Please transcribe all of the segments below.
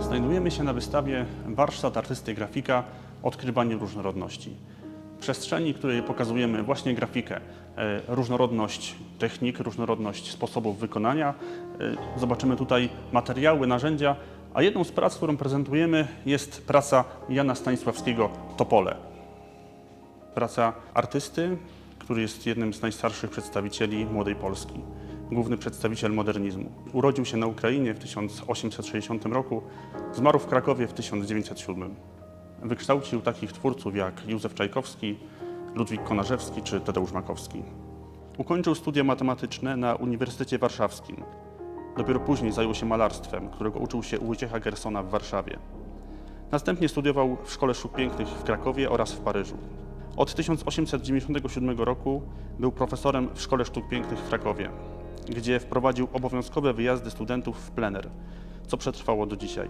Znajdujemy się na wystawie Warsztat Artysty Grafika Odkrywanie różnorodności. Przestrzeni, której pokazujemy właśnie grafikę, e, różnorodność technik, różnorodność sposobów wykonania. E, Zobaczymy tutaj materiały, narzędzia, a jedną z prac, którą prezentujemy jest praca Jana Stanisławskiego Topole. Praca artysty, który jest jednym z najstarszych przedstawicieli młodej Polski, główny przedstawiciel modernizmu. Urodził się na Ukrainie w 1860 roku, zmarł w Krakowie w 1907. Wykształcił takich twórców jak Józef Czajkowski, Ludwik Konarzewski czy Tadeusz Makowski. Ukończył studia matematyczne na Uniwersytecie Warszawskim. Dopiero później zajął się malarstwem, którego uczył się u Wojciecha Gersona w Warszawie. Następnie studiował w Szkole Sztuk Pięknych w Krakowie oraz w Paryżu. Od 1897 roku był profesorem w Szkole Sztuk Pięknych w Krakowie, gdzie wprowadził obowiązkowe wyjazdy studentów w plener, co przetrwało do dzisiaj.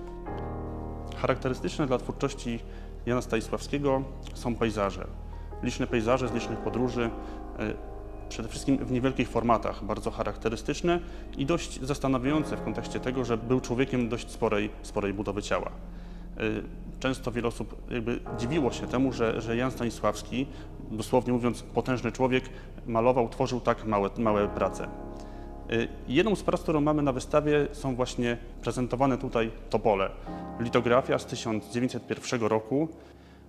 Charakterystyczne dla twórczości Jana Stanisławskiego są pejzaże. Liczne pejzaże z licznych podróży, e, przede wszystkim w niewielkich formatach, bardzo charakterystyczne i dość zastanawiające w kontekście tego, że był człowiekiem dość sporej, sporej budowy ciała. Y, Często wiele osób jakby dziwiło się temu, że, że Jan Stanisławski, dosłownie mówiąc potężny człowiek, malował, tworzył tak małe, małe prace. Y, Jedną z prac, którą mamy na wystawie są właśnie prezentowane tutaj topole. Litografia z 1901 roku.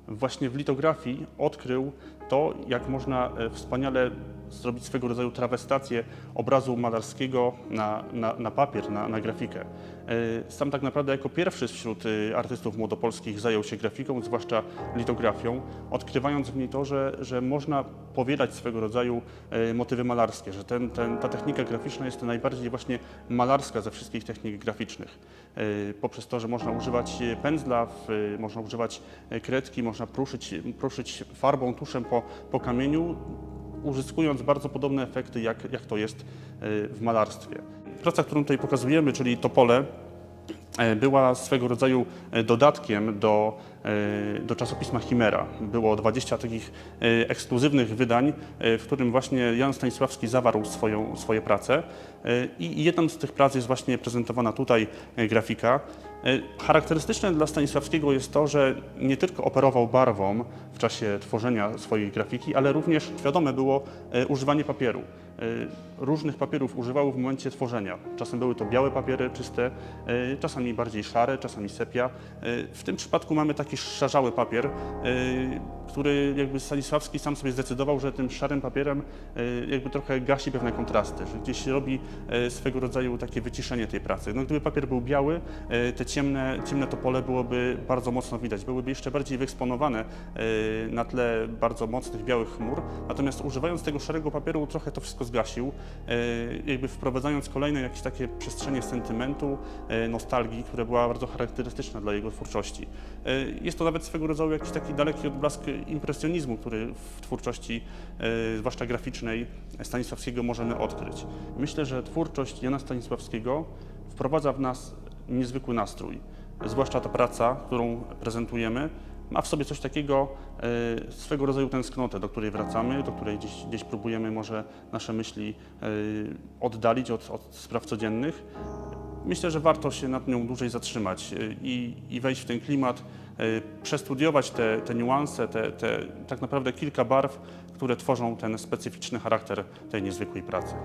Właśnie w litografii odkrył to, jak można e, wspaniale zrobić swego rodzaju trawestację obrazu malarskiego na, na, na papier, na, na grafikę. E, Sam tak naprawdę jako pierwszy wśród e, artystów młodopolskich zajął się grafiką, zwłaszcza litografią, odkrywając w niej to, że, że można powielać swego rodzaju e, motywy malarskie, że ten, ten, ta technika graficzna jest najbardziej właśnie malarska ze wszystkich technik graficznych. Poprzez to, że można używać pędzla, można używać kredki, można pruszyć, pruszyć farbą, tuszem po, po kamieniu, uzyskując bardzo podobne efekty, jak, jak to jest e, w malarstwie. Praca, którą tutaj pokazujemy, czyli Topole, e, była swego rodzaju e, dodatkiem do, do czasopisma Chimera. Było 20 takich ekskluzywnych wydań, w którym właśnie Jan Stanisławski zawarł swoją, swoje prace. I jedną z tych prac jest właśnie prezentowana tutaj grafika. E, Charakterystyczne dla Stanisławskiego jest to, że nie tylko operował barwą w czasie tworzenia swojej grafiki, ale również świadome było e, używanie papieru. E, Różnych papierów używał w momencie tworzenia. Czasem były to białe papiery czyste, czasami bardziej szare, czasami sepia. W tym przypadku mamy taki szarzały papier, który jakby Stanisławski sam sobie zdecydował, że tym szarym papierem e, jakby trochę gasi pewne kontrasty, że gdzieś robi e, swego rodzaju takie wyciszenie tej pracy. No, gdyby papier był biały, e, te ciemne, ciemne topole byłoby bardzo mocno widać, byłyby jeszcze bardziej wyeksponowane na tle bardzo mocnych białych chmur, natomiast używając tego szarego papieru trochę to wszystko zgasił, jakby wprowadzając kolejne jakieś takie przestrzenie sentymentu, nostalgii, która była bardzo charakterystyczna dla jego twórczości. Jest to nawet swego rodzaju jakiś taki daleki odblask impresjonizmu, który w twórczości, e, zwłaszcza graficznej, Stanisławskiego możemy odkryć. Myślę, że twórczość Jana Stanisławskiego wprowadza w nas niezwykły nastrój. Zwłaszcza ta praca, którą prezentujemy, ma w sobie coś takiego, e, swego rodzaju tęsknotę, do której wracamy, do której gdzieś, gdzieś próbujemy może nasze myśli e, oddalić od, od spraw codziennych. Myślę, że warto się nad nią dłużej zatrzymać i, i wejść w ten klimat, przestudiować te, te niuanse, te, te tak naprawdę kilka barw, które tworzą ten specyficzny charakter tej niezwykłej pracy.